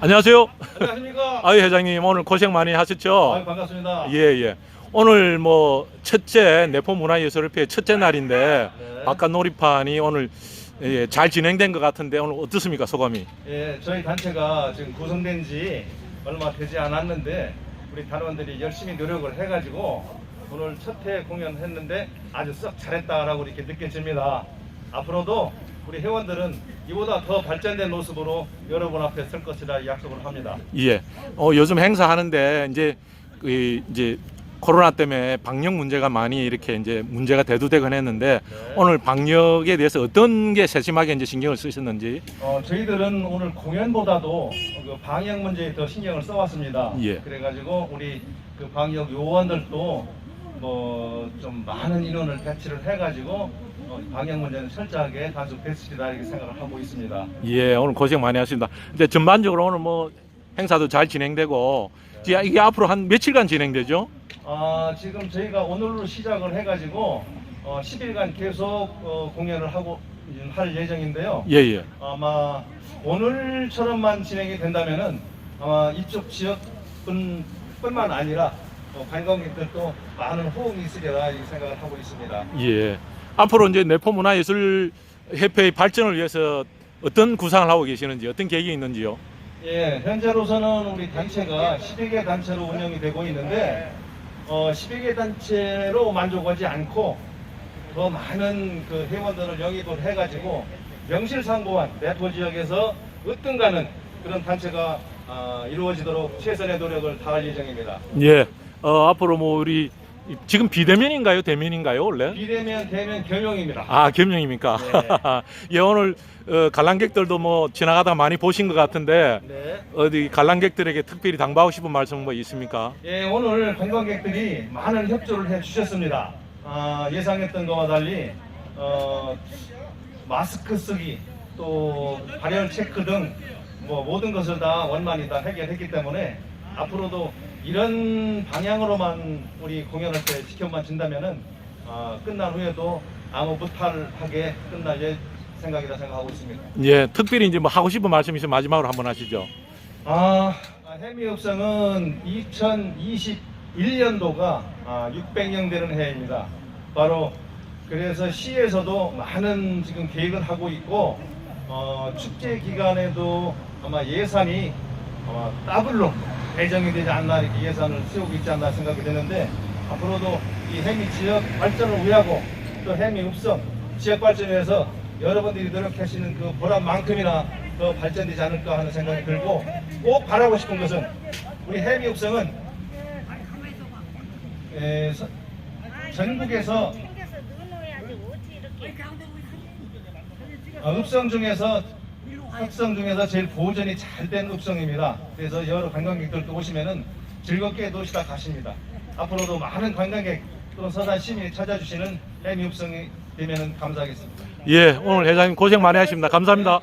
안녕하세요. 안녕하십니까? 아유 회장님 오늘 고생 많이 하셨죠? 아유, 반갑습니다. 예 예. 오늘 뭐 첫째 내포 문화예술협회 첫째 날인데 네. 바깥 놀이판이 오늘 예, 잘 진행된 것 같은데 오늘 어떻습니까 소감이? 예, 저희 단체가 지금 구성된 지 얼마 되지 않았는데 우리 단원들이 열심히 노력을 해가지고 오늘 첫 회 공연했는데 아주 썩 잘했다라고 이렇게 느껴집니다. 앞으로도 우리 회원들은 이보다 더 발전된 모습으로 여러분 앞에 설 것이라 약속을 합니다. 예. 어, 요즘 행사하는데 이제 그 이제 코로나 때문에 방역 문제가 많이 이렇게 이제 문제가 대두되곤 했는데 네. 오늘 방역에 대해서 어떤 게 세심하게 이제 신경을 쓰셨는지 어, 저희들은 오늘 공연보다도 그 방역 문제에 더 신경을 써왔습니다. 예. 그래가지고 우리 그 방역 요원들도 뭐 좀 많은 인원을 배치를 해가지고 어, 방역 문제는 철저하게 단속됐으리라 이렇게 생각을 하고 있습니다. 예 오늘 고생 많이 하십니다. 근데 전반적으로 오늘 뭐 행사도 잘 진행되고 이제 이게 앞으로 한 며칠간 진행되죠? 아, 지금 저희가 오늘로 시작을 해가지고 어, 10일간 계속 어, 공연을 하고 할 예정인데요. 예 예. 아마 오늘처럼만 진행이 된다면은 아마 이쪽 지역뿐 뿐만 아니라 어, 관광객들도 많은 호응이 있으리라 이 생각을 하고 있습니다. 예. 앞으로 이제 내포 문화 예술 협회의 발전을 위해서 어떤 구상을 하고 계시는지 어떤 계획이 있는지요? 예, 현재로서는 우리 단체가 12개 단체로 운영이 되고 있는데 어, 12개 단체로 만족하지 않고 더 많은 그 회원들을 영입을 해가지고 명실상부한 내포 지역에서 으뜸가는 그런 단체가 아, 이루어지도록 최선의 노력을 다할 예정입니다. 예. 어, 앞으로 뭐 우리 지금 비대면인가요? 대면인가요? 원래? 비대면 대면 겸용입니다. 아, 겸용입니까? 예, 오늘 어, 관람객들도 뭐 지나가다 많이 보신 것 같은데 네. 어디 관람객들에게 특별히 당부하고 싶은 말씀 뭐 있습니까? 예, 오늘 관광객들이 많은 협조를 해 주셨습니다. 아, 예상했던 것과 달리 어, 마스크 쓰기 또 발열 체크 등 뭐 모든 것을 다 원만히 다 해결했기 때문에 앞으로도 이런 방향으로만 우리 공연할 때 지켜만 준다면은 아, 끝난 후에도 아무 무탈하게 끝날 예, 생각이라 생각하고 있습니다. 예, 특별히 이제 뭐 하고 싶은 말씀 있으면 마지막으로 한번 하시죠. 아, 해미읍성은 2021년도가 아, 600년 되는 해입니다. 바로 그래서 시에서도 많은 지금 계획을 하고 있고 어, 축제 기간에도 아마 예산이 아마 더블로 배정이 되지 않나 이렇게 예산을 세우고 있지 않나 생각이 되는데 앞으로도 이 해미 지역 발전을 위하고 또 해미 읍성 지역 발전을 위해서 여러분들이 노력하시는 그 보람만큼이나 더 발전되지 않을까 하는 생각이 들고 꼭 바라고 싶은 것은 우리 해미 읍성은 에, 서- 전국에서 어, 읍성 중에서 읍성 중에서 제일 보존이 잘된 읍성입니다. 그래서 여러 관광객들도 오시면은 즐겁게 노시다 가십니다. 앞으로도 많은 관광객 또는 서산 시민이 찾아주시는 해미 읍성이 되면은 감사하겠습니다. 예, 오늘 회장님 고생 많이 하십니다. 감사합니다.